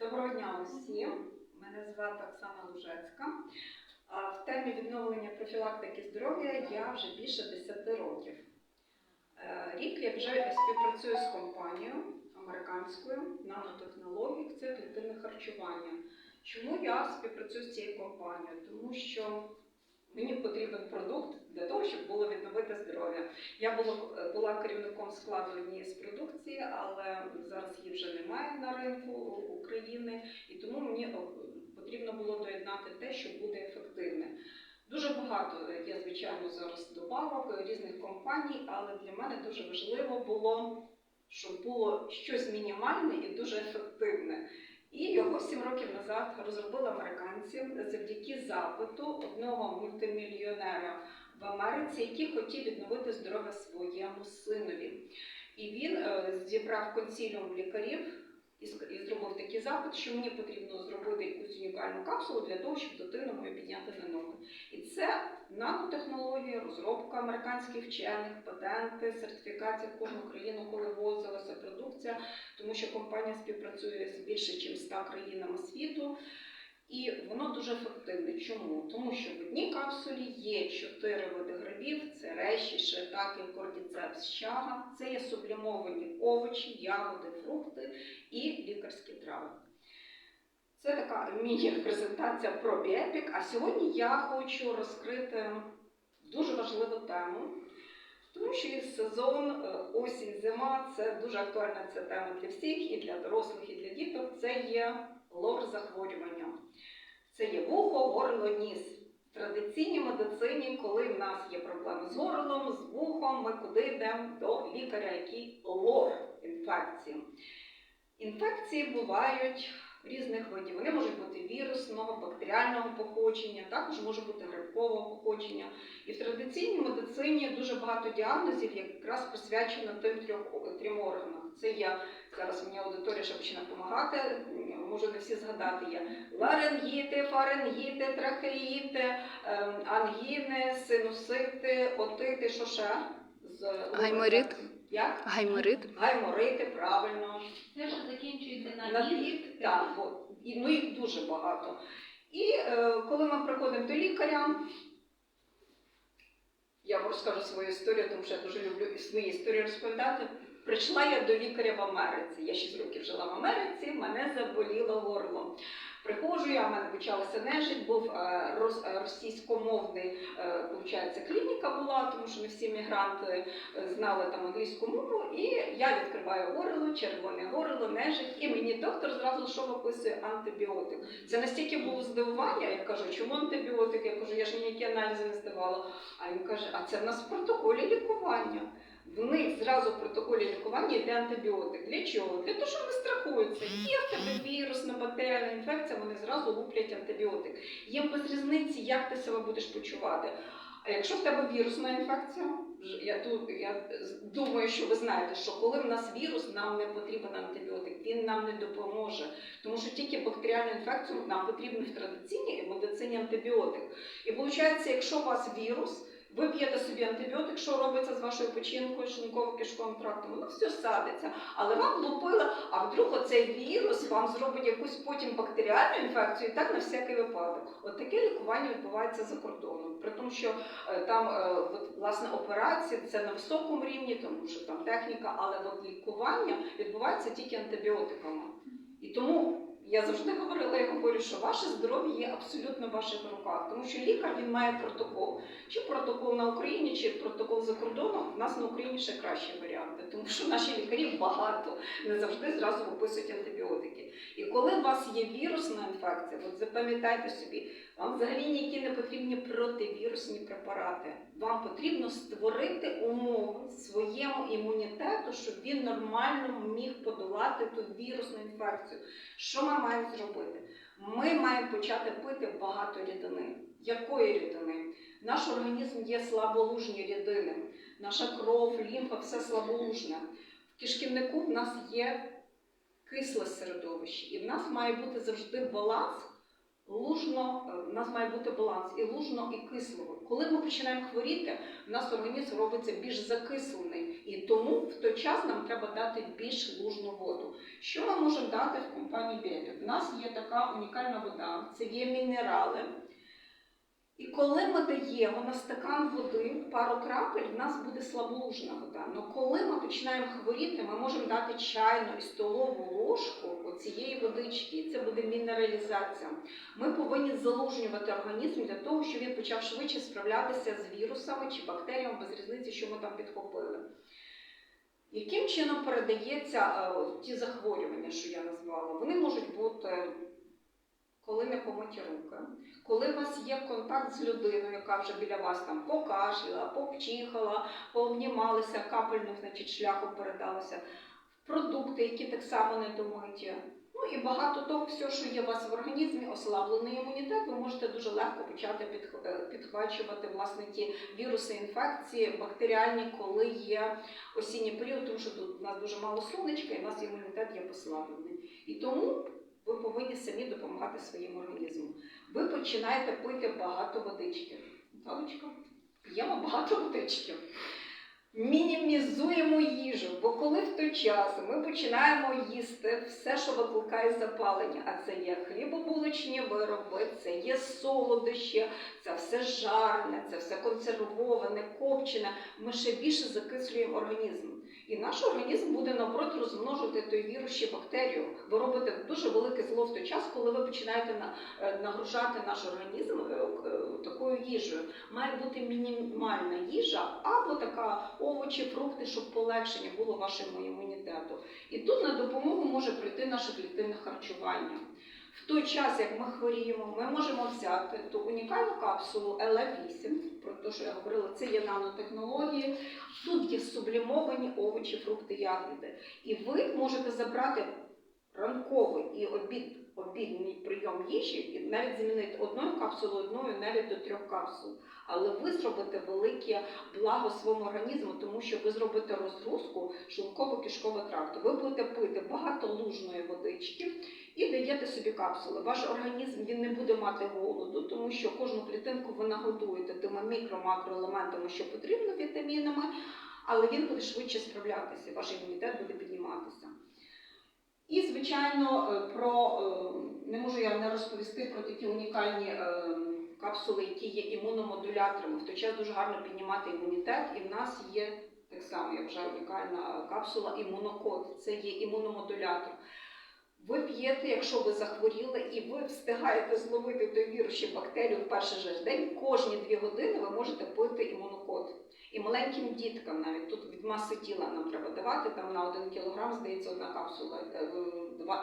Доброго дня усім. Мене звати Оксана Лужецька. В темі відновлення профілактики здоров'я я вже більше 10 років. Е, Рік я вже співпрацюю з компанією американською нанотехнологій, це клітинне харчування. Чому я співпрацюю з цією компанією? Тому що мені потрібен продукт для того, щоб було відновити здоров'я. Я була, була керівником складу однієї з продукції, але зараз її вже немає на ринку України, і тому мені потрібно було доєднати те, що буде ефективне. Дуже багато є, звичайно, зараз добавок різних компаній, але для мене дуже важливо було, щоб було щось мінімальне і дуже ефективне. І його сім років назад розробили американці завдяки запиту одного мультимільйонера в Америці, який хотів відновити здоров'я своєму синові. І він е, зібрав консіліум лікарів і, зробив такий запит, що мені потрібно зробити якусь унікальну капсулу для того, щоб дитину мою підняти на ноги. І це нанотехнологія, розробка американських вчених, патенти, сертифікація в кожну країну, коли ввозилася продукція, тому що компанія співпрацює з більше ніж 100 країнами світу. І воно дуже ефективне. Чому? Тому що в одній капсулі є чотири види грибів: це реші, шийтаки, кордіцепс, чага. Це є сублімовані овочі, ягоди, фрукти і лікарські трави. Це така міні-презентація про біепік. А сьогодні я хочу розкрити дуже важливу тему, тому що сезон, е, осінь, зима це дуже актуальна ця тема для всіх, і для дорослих, і для діток. Це є лор захворювання. Це є вухо, горло, ніс. В традиційній медицині, коли в нас є проблеми з горлом, з вухом, ми куди йдемо до лікаря, який лор інфекції. Інфекції бувають різних видів. Вони можуть бути вірусного, бактеріального походження, також може бути грибкового походження. І в традиційній медицині дуже багато діагнозів якраз присвячено тим трьох трьом органам. Це я зараз мені аудиторія ще почне допомагати. Можу не всі згадати. Є ларингіти, фарингіти, трахеїти, ем, ангіни, синусити, отити, що ще? З Гайморит? Як? Гайморит. Гайморити, правильно. Те, що закінчується на На «ід», так, от. І, ну їх дуже багато. І е, коли ми приходимо до лікаря, я вам розкажу свою історію, тому що я дуже люблю свої історії розповідати. Прийшла я до лікаря в Америці. Я 6 років жила в Америці, мене заболіло горло. Приходжу, я в мене почалася нежить, був е, е, російськомовний, е, клініка була, тому що не всі мігранти знали там англійську мову. І я відкриваю горло, червоне горло, нежить, і мені доктор зразу що виписує антибіотик. Це настільки було здивування, я кажу, чому антибіотик? Я кажу, я ж ніякі аналізи не здавала. А він каже, а це в нас в протоколі лікування. В них зразу в протоколі лікування йде антибіотик. Для чого? Для того, що вони страхуються. Є в тебе вірусна бактеріальна інфекція, вони зразу луплять антибіотик. Їм без різниці, як ти себе будеш почувати. А якщо в тебе вірусна інфекція, я тут я думаю, що ви знаєте, що коли в нас вірус, нам не потрібен антибіотик, він нам не допоможе. Тому що тільки бактеріальну інфекцію нам потрібен в традиційній медицині антибіотик. І виходить, якщо у вас вірус, ви п'єте собі антибіотик, що робиться з вашою печінкою, шлунково-кишковим трактом, воно все садиться. Але вам влупили, а вдруг оцей вірус вам зробить якусь потім бактеріальну інфекцію, і так на всякий випадок. От таке лікування відбувається за кордоном. При тому, що е, там е, от, власне операції це на високому рівні, тому що там техніка, але от лікування відбувається тільки антибіотиками. І тому я завжди говорила і говорю, що ваше здоров'я є абсолютно в ваших руках, тому що лікар він має протокол. Чи протокол на Україні, чи протокол за кордоном, у нас на Україні ще кращі варіанти, тому що наші лікарі багато, не завжди зразу виписують антибіотики. І коли у вас є вірусна інфекція, от запам'ятайте собі, вам взагалі ніякі не потрібні противірусні препарати. Вам потрібно створити умови своєму імунітету, щоб він нормально міг подолати ту вірусну інфекцію. Що ми маємо зробити? Ми маємо почати пити багато рідини. Якої рідини? Наш організм є слаболужні рідини. Наша кров, лімфа, все слаболужне. В кишківнику в нас є кисле середовище, і в нас має бути завжди баланс. Лужно, е, в нас має бути баланс і лужно, і кислого. Коли ми починаємо хворіти, в нас організм робиться більш закислений. І тому в той час нам треба дати більш лужну воду. Що ми можемо дати в компанії Белі? В нас є така унікальна вода, це є мінерали. І коли ми даємо на стакан води пару крапель, в нас буде слаблужна вода. Але коли ми починаємо хворіти, ми можемо дати чайну і столову ложку цієї водички, це буде мінералізація. Ми повинні залужнювати організм для того, щоб він почав швидше справлятися з вірусами чи бактеріями, без різниці, що ми там підхопили. Яким чином передається е, ті захворювання, що я назвала? Вони можуть бути, коли не помиті руки, коли у вас є контакт з людиною, яка вже біля вас там покашляла, попчихала, пообнімалася, капельним значить, шляхом передалася, продукти, які так само не домиті. Ну і багато того всього, що є у вас в організмі, ослаблений імунітет, ви можете дуже легко почати е, підхвачувати власне ті віруси, інфекції, бактеріальні, коли є осінній період, тому що тут у нас дуже мало сонечка, і у нас імунітет є послаблений. І тому ви повинні самі допомагати своєму організму. Ви починаєте пити багато водички. Галочка, п'ємо багато водички. Мінімізуємо їжу, бо коли в той час ми починаємо їсти все, що викликає запалення, а це є хлібобулочні вироби, це є солодощі, це все жарне, це все консервоване, копчене, ми ще більше закислюємо організм. І наш організм буде наоборот розмножувати той вірус бактерію. Ви робите дуже велике зло в той час, коли ви починаєте на- е, нагружати наш організм е, е, такою їжею. Має бути мінімальна їжа або така овочі, фрукти, щоб полегшення було вашому імунітету. І тут на допомогу може прийти наше клітинне харчування. В той час, як ми хворіємо, ми можемо взяти ту унікальну капсулу ЛА8, про те, що я говорила, це є нанотехнології. Тут є сублімовані овочі, фрукти, ягоди. І ви можете забрати ранковий і обід, обідній прийом їжі і навіть замінити одною капсулою, одною навіть до трьох капсул. Але ви зробите велике благо своєму організму, тому що ви зробите розгрузку шлунково-кишкового тракту. Ви будете пити багато лужної водички і даєте собі капсули. Ваш організм він не буде мати голоду, тому що кожну клітинку ви нагодуєте тими мікро-макроелементами, що потрібно вітамінами, але він буде швидше справлятися, ваш імунітет буде підніматися. Звичайно, е, про е, не можу я не розповісти про такі унікальні е, капсули, які є імуномодуляторами. В той час дуже гарно піднімати імунітет, і в нас є так само, як вже унікальна капсула імунокод. Це є імуномодулятор. Ви п'єте, якщо ви захворіли, і ви встигаєте зловити той вірус чи бактерію в перший же день, кожні дві години ви можете пити імунокод. І маленьким діткам навіть тут від маси тіла нам треба давати, там на 1 кілограм, здається, одна капсула е,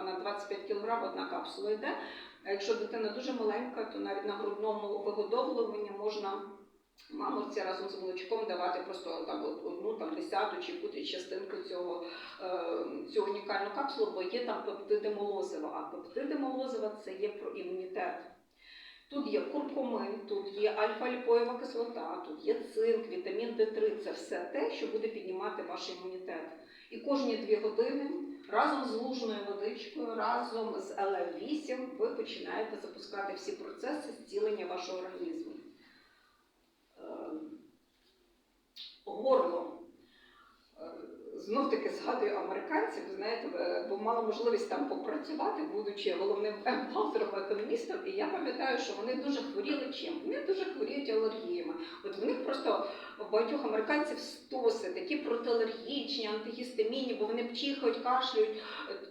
на 25 кілограм одна капсула йде. А якщо дитина дуже маленька, то навіть на грудному вигодовуванні можна маморці разом з молочком давати просто там одну там десяту чи якусь частинку цього, е, цю унікальну капсулу, бо є там пептиди молозива. А пептиди молозива це є про імунітет. Тут є куркумин, тут є альфа-ліпоєва кислота, тут є цинк, вітамін Д3. Це все те, що буде піднімати ваш імунітет. І кожні дві години разом з лужною водичкою, разом з ЛФ8 ви починаєте запускати всі процеси зцілення вашого організму. Е, Горло. Знов таки згадую американців, знаєте, е, бо мала можливість там попрацювати, будучи головним бухгалтером економістом, і я пам'ятаю, що вони дуже хворіли чим? Вони дуже хворіють алергіями. От в них просто у багатьох американців стоси такі протиалергічні, антигістамінні, бо вони чихають, кашлюють.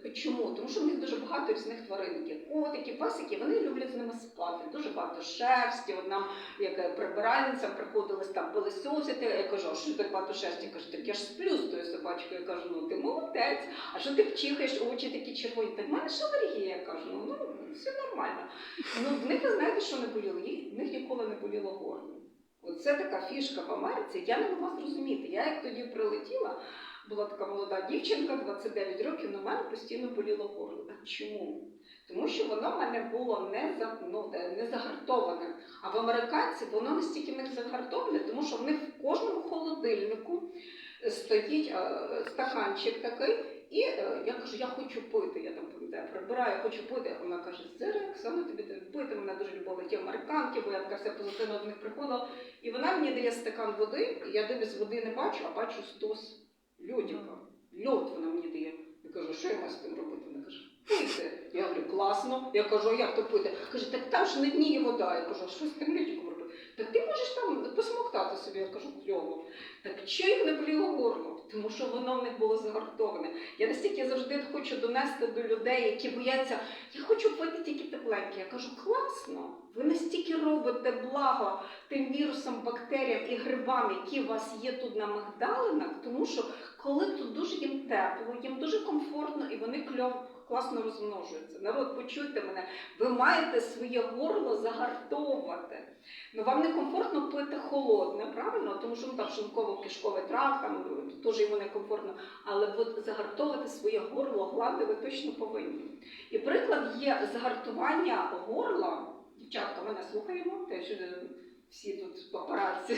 Е, Чому? Тому що в них дуже багато різних тваринників. Котики, пасики, вони люблять з ними спати. Дуже багато шерсті. От нам, як е, прибиральницям, приходилось там пилисосити. Я кажу, а що так багато шерсті? Каже, так я ж сплю з тою собачкою. Я кажу, ну ти молодець. А що ти чихаєш, очі такі червоні? Так в мене ж алергія. Я кажу, ну, ну все нормально. Ну в них ви знаєте, що не боліло? В них ніколи не боліло горло. Оце така фішка в Америці. Я не могла зрозуміти. Я як тоді прилетіла, була така молода дівчинка, 29 років, на мене постійно боліло горло. А чому? Тому що воно в мене було не, за, ну, е, не загартоване. А в американців воно настільки в них загартоване, тому що в них в кожному холодильнику стоїть стаканчик такий, і е, я кажу, я хочу пити. Я там пам'ятаю, прибираю, хочу пити. Вона каже, Зира, Оксана, тобі пити. Мене дуже любили ті американки, бо я така вся позитивно до них приходила. І вона мені дає стакан води, і я дивлюсь, води не бачу, а бачу стос. льодика. Льод вона мені дає. Я кажу, що я маю з тим робити? Вона каже, пити. Я говорю, класно. Я кажу, а як то пити? Каже, так там ж не дніє вода. Я кажу, а що з тим льодиком робити? Так ти можеш там посмоктати собі. Я кажу, кльово. Так що їх не боліло горло? Тому що воно в них було загартоване. Я настільки завжди хочу донести до людей, які бояться, я хочу пити тільки тепленьке. Я кажу, класно, ви настільки робите благо тим вірусам, бактеріям і грибам, які у вас є тут на мигдалинах, тому що коли тут дуже їм тепло, їм дуже комфортно вони кльово. Класно розмножуються. Народ, почуйте мене, ви маєте своє горло загартовувати. Ну вам не комфортно пити холодне, правильно? Тому що ну, там шлунково-кишковий тракт, там е, теж йому не комфортно. Але от загартовувати своє горло, глади ви точно повинні. І приклад є загартування горла. Дівчатка, ми не слухаємо, те, що е, всі тут папараці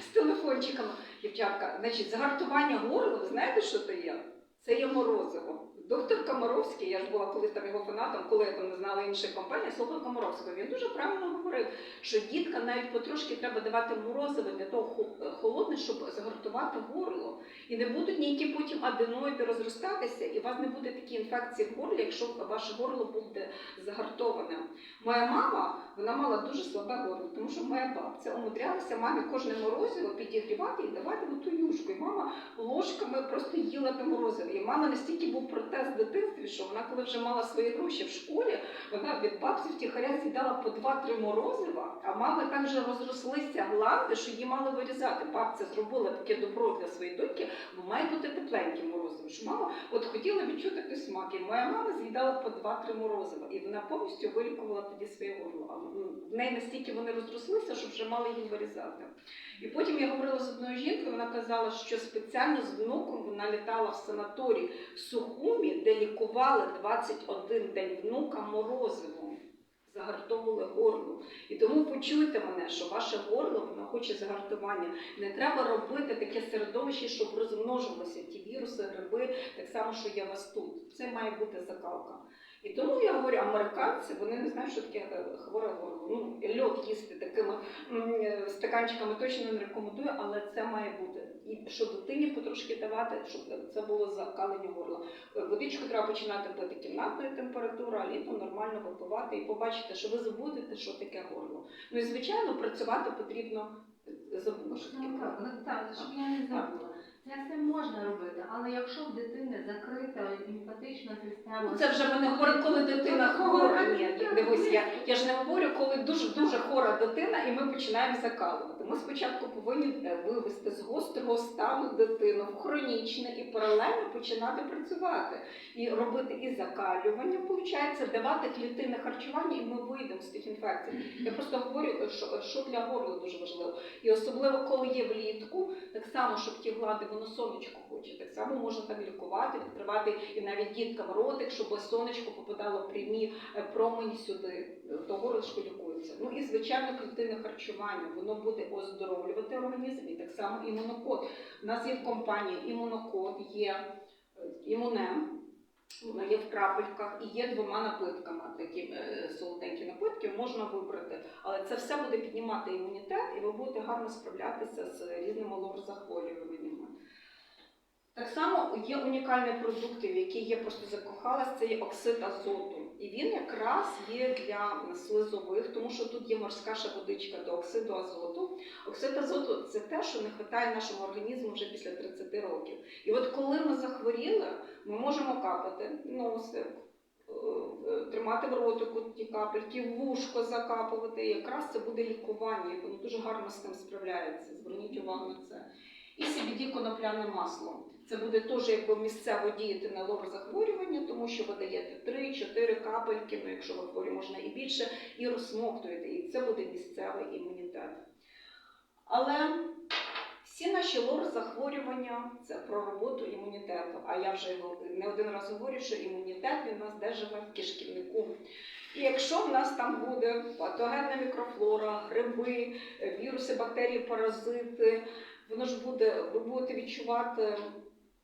з телефончиками. Дівчатка, значить, загартування горла, ви знаєте, що це є? Це є морозиво. Доктор Комаровський, я ж була колись там його фанатом, коли я там не знала інших компаній, слухав Комаровського. Він дуже правильно говорив, що діткам навіть потрошки треба давати морозиво для того е, холодне, щоб загортувати горло. І не будуть ніякі потім аденоїди розростатися, і вас не буде такі інфекції в горлі, якщо ваше горло буде загартоване. Моя мама вона мала дуже слабе горло, тому що моя бабця умудрялася мамі кожне морозиво підігрівати і давати ту юшку. І мама ложками просто їла те морозиво. І мама настільки був протез в дитинстві, що вона, коли вже мала свої гроші в школі, вона від бабці втіхаря з'їдала по 2-3 морозива, а мами так вже розрослися гланди, що її мали вирізати. Бабця зробила таке добро для своєї доньки, бо має бути тепленьке морозиво. Що мама от хотіла відчути той смак. І моя мама з'їдала по 2-3 морозива, і вона повністю вилікувала тоді своє горло. В неї настільки вони розрослися, що вже мали їм вирізати. І потім я говорила з одною жінкою, вона казала, що спеціально з внуком вона літала в санаторій Сухумі, де лікували 21 день внука морозивом. Загартовували горло. І тому почуйте мене, що ваше горло воно хоче загартування. Не треба робити таке середовище, щоб розмножувалося ті віруси, гриби, так само, що є вас тут. Це має бути закалка. І тому я говорю, американці вони не знають, що таке е, горло. Ну, льод їсти такими е, стаканчиками точно не рекомендую, але це має бути. І що дитині потрошки давати, щоб це було закалення горла. Е, Водичку треба починати пити кімнатної температури, а літом нормально випивати і побачите, що ви забудете, що таке горло. Ну і звичайно, працювати потрібно. Забула, що таке Ну, так, так, щоб я не забула. Це все можна робити, але якщо в дитини закрита Ну, Це вже ми не коли дитина хвора. Ні, дивись, я, я ж не говорю, коли дуже дуже хвора дитина, і ми починаємо закалувати. Ми спочатку повинні е, вивести з гострого стану дитину в хронічне і паралельно починати працювати і робити і закалювання, виходить, давати клітинне харчування, і ми вийдемо з тих інфекцій. Я просто говорю, е, що, що для горла дуже важливо. І особливо, коли є влітку, так само, щоб ті глади, воно сонечко хоче. Так само можна так лікувати, відкривати і навіть діткам ротик, щоб сонечко попадало прямі е, промені сюди, е, то лікується. Ну і звичайно клітинне харчування, воно буде оздоровлювати організм і так само імунокод. У нас є в компанії імунокод, є е, імунем. Воно є в крапельках і є двома напитками. Такі солоденькі напитки можна вибрати. Але це все буде піднімати імунітет, і ви будете гарно справлятися з різними лор-захворюваннями. Так само є унікальний продукт, в який я просто закохалась, це є оксид азоту. І він якраз є для слизових, тому що тут є морська ще водичка до оксиду азоту. Оксид азоту це те, що не вистачає нашому організму вже після 30 років. І от коли ми захворіли, ми можемо капати носик, е, е, тримати в ротику ті капельки, вушко закапувати. І якраз це буде лікування, воно дуже гарно з цим справляється. Зверніть увагу на це. І CBD конопляне масло. Це буде теж якби місцево діяти на лор захворювання, тому що ви даєте 3-4 капельки, ну якщо ви хворі, можна і більше, і розсмоктуєте, і це буде місцевий імунітет. Але всі наші лор захворювання це про роботу імунітету. А я вже не один раз говорю, що імунітет він у нас де живе в кишківнику. І якщо в нас там буде патогенна мікрофлора, гриби, віруси, бактерії, паразити, воно ж буде, ви будете відчувати,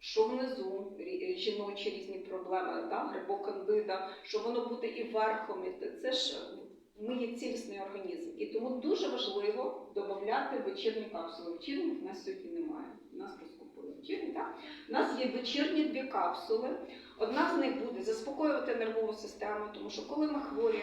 що внизу жіночі різні проблеми, да? грибокандида, що воно буде і верхом. Це ж ми є цілісний організм. І тому дуже важливо додати вечірні капсули. Вечірніх в нас сьогодні немає. Нас розкупили. вечірні, так? У нас є вечірні дві капсули. Одна з них буде заспокоювати нервову систему, тому що коли ми хворі,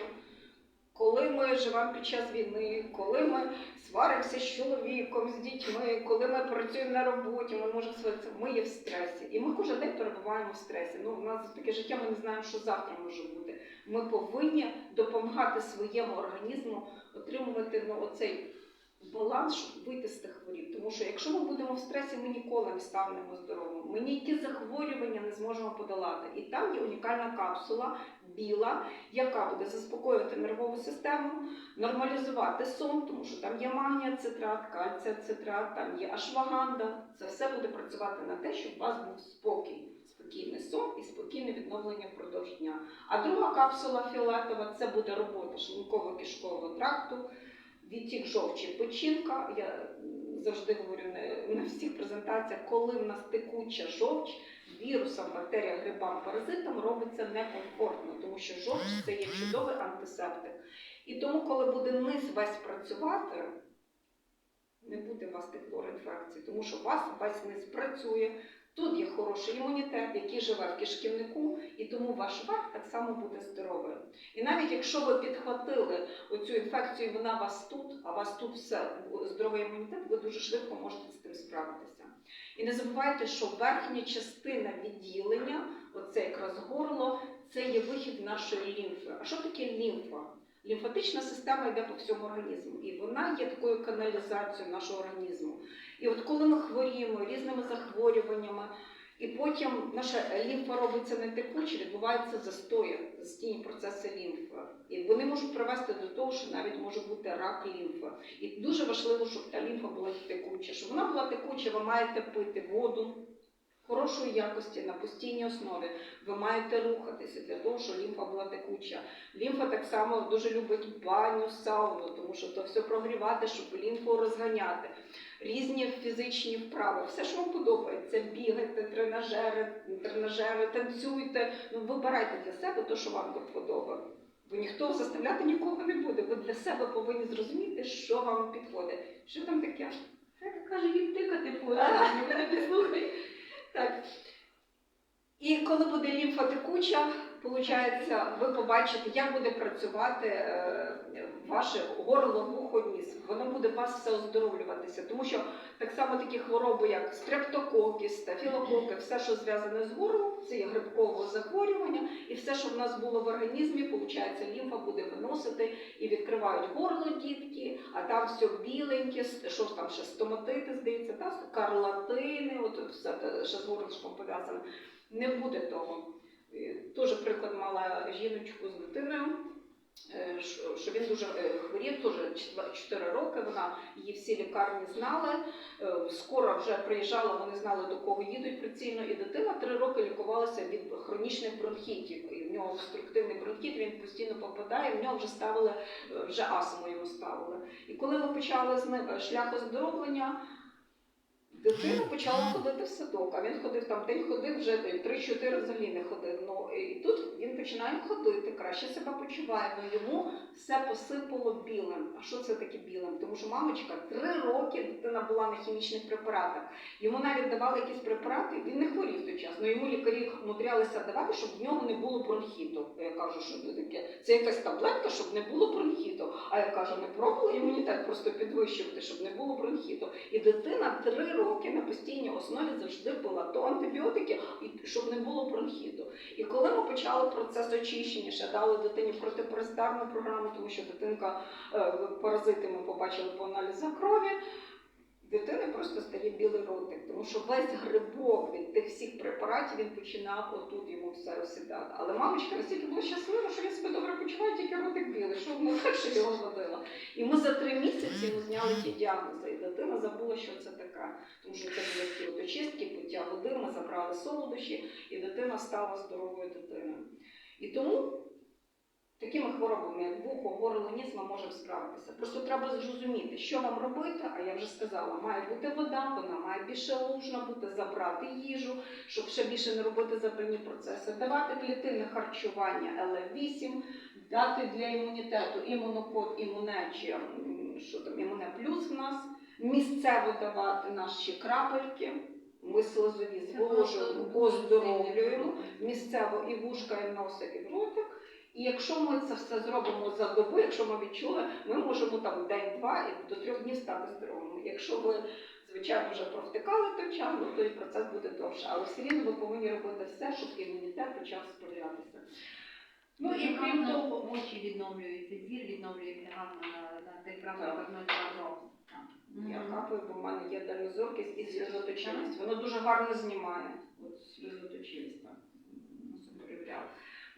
коли ми живемо під час війни, коли ми сваримося з чоловіком, з дітьми, коли ми працюємо на роботі, ми можемо сваритися, ми є в стресі. І ми кожен день перебуваємо в стресі. Ну, у нас таке життя, ми не знаємо, що завтра може бути. Ми повинні допомагати своєму організму отримувати ну, оцей баланс, щоб вийти з тих хворіб. Тому що якщо ми будемо в стресі, ми ніколи не станемо здоровими. Ми ніякі захворювання не зможемо подолати. І там є унікальна капсула біла, яка буде заспокоювати нервову систему, нормалізувати сон, тому що там є магнія цитрат, кальція цитрат, там є ашваганда. Це все буде працювати на те, щоб у вас був спокій. Спокійний сон і спокійне відновлення впродовж дня. А друга капсула фіолетова це буде робота шлунково-кишкового тракту, відтік жовчі печінка. Я завжди говорю на всіх презентаціях, коли в нас текуча жовч, вірусам, бактеріям, грибам, паразитам робиться некомфортно, тому що жовч це є чудовий антисептик. І тому, коли буде низ весь працювати, не буде у вас тих інфекцій, тому що у вас весь низ працює. Тут є хороший імунітет, який живе в кишківнику, і тому ваш верх так само буде здоровий. І навіть якщо ви підхватили оцю інфекцію, вона вас тут, а вас тут все здоровий імунітет, ви дуже швидко можете з тим справитися. І не забувайте, що верхня частина відділення, оце якраз горло, це є вихід нашої лімфи. А що таке лімфа? Лімфатична система йде по всьому організму, і вона є такою каналізацією нашого організму. І от коли ми хворіємо різними захворюваннями, і потім наша лімфа робиться не текуче, відбувається застої, застійні процеси лімфи. І вони можуть привести до того, що навіть може бути рак лімфи. І дуже важливо, щоб та лімфа була текуча. Щоб вона була текуча, ви маєте пити воду хорошої якості на постійній основі. Ви маєте рухатися для того, щоб лімфа була текуча. Лімфа так само дуже любить баню, сауну, тому що то все прогрівати, щоб лімфу розганяти. Різні фізичні вправи, все, що вам подобається, бігайте, тренажери, тренажери, танцюйте. Ну, вибирайте для себе те, що вам до вподоби. Бо ніхто заставляти нікого не буде. Ви для себе повинні зрозуміти, що вам підходить. Що там таке? Хай каже, він тикати мене не слухай. Так. І коли буде лімфа текуча, виходить, ви побачите, як буде працювати е, ваше горло, вухо, ніс. Воно буде вас все оздоровлюватися. Тому що так само такі хвороби, як стрептококи, стафілококи, все, що зв'язане з горлом, це є грибкове захворювання, і все, що в нас було в організмі, виходить, лімфа буде виносити і відкривають горло дітки, а там все біленьке, що ж там ще стоматити, здається, та, карлатини, от все що з горлышком пов'язане. Не буде того. Е, Теж приклад мала жіночку з дитиною, е, що він дуже е, хворів, теж 4 роки. Вона її всі лікарні знали. Е, Скоро вже приїжджала, вони знали до кого їдуть прицільно. І дитина 3 роки лікувалася від хронічних бронхітів. І в нього обструктивний бронхіт, він постійно попадає. В нього вже ставили вже астму йому ставили. І коли ми почали з ним шлях оздоровлення. Дитина почала ходити в садок, а він ходив там день ходив, вже 3-4 взагалі не ходив. Ну і тут він починає ходити, краще себе почуває. Ну йому все посипало білим. А що це таке білим? Тому що мамочка три роки дитина була на хімічних препаратах. Йому навіть давали якісь препарати, він не хворів той час. Ну йому лікарі умудрялися давати, щоб в нього не було бронхіту. Я кажу, що це таке. Це якась таблетка, щоб не було бронхіту. А я кажу, не пробували імунітет просто підвищувати, щоб не було бронхіту. І дитина три роки на постійній основі завжди пила то антибіотики, щоб не було бронхіту. І коли ми почали процес очищення, ще дали дитині протипаразитарну програму, тому що дитинка е, паразити ми побачили по аналізах крові. Дитини просто стає білий ротик, тому що весь грибок від тих всіх препаратів він починав отут йому все осідати. Але мамочка настільки була щаслива, що він себе добре почуває, тільки ротик білий, що вона легше його водила. І ми за три місяці йому зняли ті діагнози, і дитина забула, що це таке. Тому що це були ті от очистки, пиття води, ми забрали солодощі, і дитина стала здоровою дитиною. І тому такими хворобами, як вухо, горло, ніс, ми можемо справитися. Просто треба зрозуміти, що вам робити, а я вже сказала, має бути вода, вона має більше лужна бути, забрати їжу, щоб ще більше не робити запальні процеси, давати клітинне харчування ЛФ8, дати для імунітету імунокод, імуне чи що там, імуне плюс в нас, місцево давати наші крапельки. Ми слизові зволожуємо, оздоровлюємо місцево і вушка, і носик, і ротик. І якщо ми це все зробимо за добу, якщо ми відчули, ми можемо там день-два і до трьох днів стати здоровими. Якщо ви, звичайно, вже провтикали той час, ну, то і процес буде довше. Але все рівно ви повинні робити все, щоб імунітет почав справлятися. Ну і крім того, очі відновлюються, зір відновлюється гарно на, на тих на років. Я капаю, бо в мене є дальнозоркість і сльозоточивість. Воно дуже гарно знімає. От сльозоточивість так.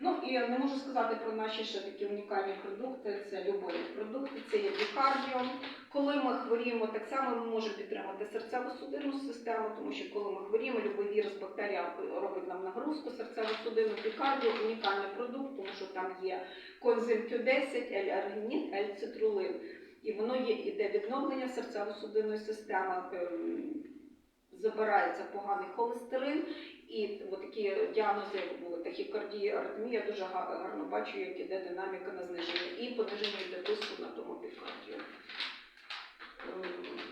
Ну і не можу сказати про наші ще такі унікальні продукти. Це любові продукти, це є бікардіо. Коли ми хворіємо, так само ми можемо підтримати серцево-судинну систему, тому що коли ми хворіємо, любий вірус, бактерія робить нам нагрузку серцево-судинну. Бікардіо унікальний продукт, тому що там є коензим Q10, L-аргінін, L-цитрулин. І воно є іде відновлення серцево-судинної системи, ем, забирається поганий холестерин, і такі діагнози, як були тахікардія, аритмія, дуже га- гарно бачу, як іде динаміка на зниження і пониження йде тиску на тому підкардію.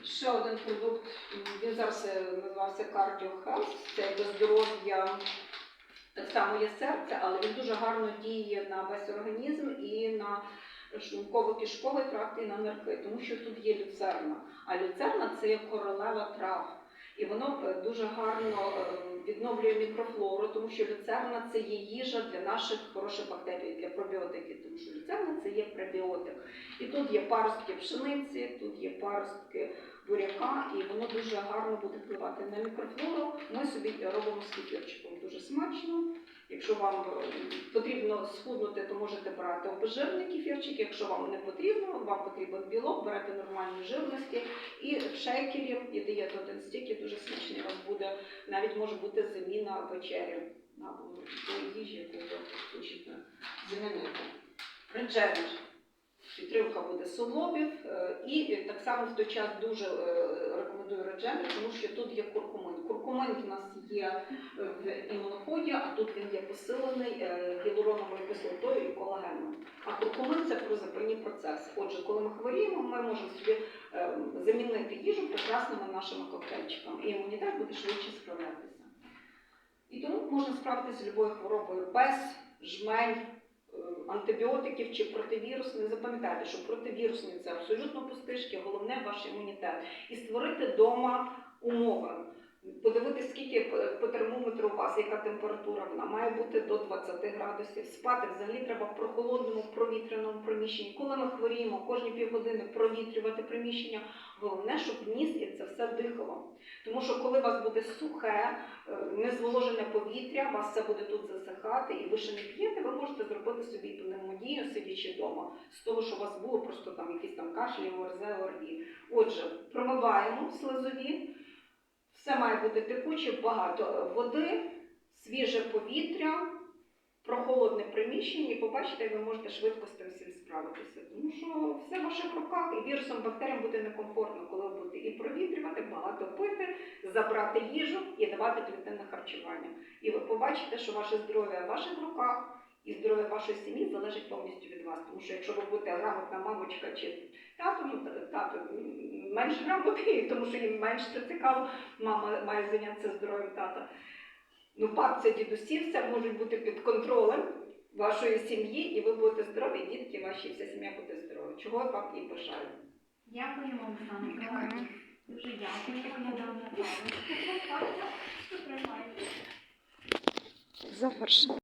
Ще один продукт, він зараз е, називався Cardio Health, це якби здоров'я. Так само є серце, але він дуже гарно діє на весь організм і на шлунково-кишковий тракт і на нирки, тому що тут є люцерна. А люцерна це є королева трав. І воно е, дуже гарно е, відновлює мікрофлору, тому що люцерна це є їжа для наших хороших бактерій, для пробіотиків, тому що люцерна це є пребіотик. І тут є паростки пшениці, тут є паростки буряка, і воно дуже гарно буде впливати на мікрофлору. Ми собі робимо з кефірчиком дуже смачно. Якщо вам е, потрібно схуднути, то можете брати обезжирений кефірчик. Якщо вам не потрібно, вам потрібен білок, берете нормальні жирності. І в шейкері і дієт один стік, і дуже смачний у вас буде. Навіть може бути заміна вечері на їжі, яку ви хочете замінити. Редженер. Підтримка буде суглобів. е, І так само в той час дуже е, рекомендую редженер, тому що тут є куркумин. Куркумин в нас є е, в імуноході, а тут він є посилений е, гіалуроновою кислотою і колагеном. А куркумин це про запальні процеси. Отже, коли ми хворіємо, ми можемо собі е, замінити їжу прекрасними нашими коктейльчиками, і імунітет буде швидше справлятися. І тому можна справитися з любою хворобою без жмень, е, антибіотиків чи противірусних. Запам'ятайте, що противірусні це абсолютно пустишки, головне ваш імунітет. І створити вдома умови. Подивитися, скільки по- термометру у вас, яка температура, вона має бути до 20 градусів. Спати взагалі треба в прохолодному провітряному приміщенні. Коли ми хворіємо, кожні півгодини провітрювати приміщення. Головне, щоб ніс і це все дихало. Тому що коли у вас буде сухе, е, незволожене повітря, вас все буде тут засихати, і ви ще не п'єте, ви можете зробити собі пневмонію, сидячи вдома, з того, що у вас було просто там якісь там кашлі, ОРЗ, ОРВІ. Отже, промиваємо слизові, все має бути текуче, багато води, свіже повітря, прохолодне приміщення, і побачите, ви можете швидко з тим всім справитися. Тому що все в ваших руках, і вірусом, бактеріям буде некомфортно, коли ви будете і провітрювати, багато пити, забрати їжу і давати клітинне харчування. І ви побачите, що ваше здоров'я в ваших руках. І здоров'я вашої сім'ї залежить повністю від вас. Тому що якщо ви будете грамотна мамочка чи тато, ну тато м, менш грамотний, тому що їм менш це цікаво, мама має зайнятися здоров'ям тата. Ну, бабця, дідусі, все можуть бути під контролем вашої сім'ї, і ви будете здорові, і дітки ваші, і вся сім'я буде здорова. Чого я вам і бажаю. Дякуємо, Оксана Миколаївна. Дуже вам Завершено.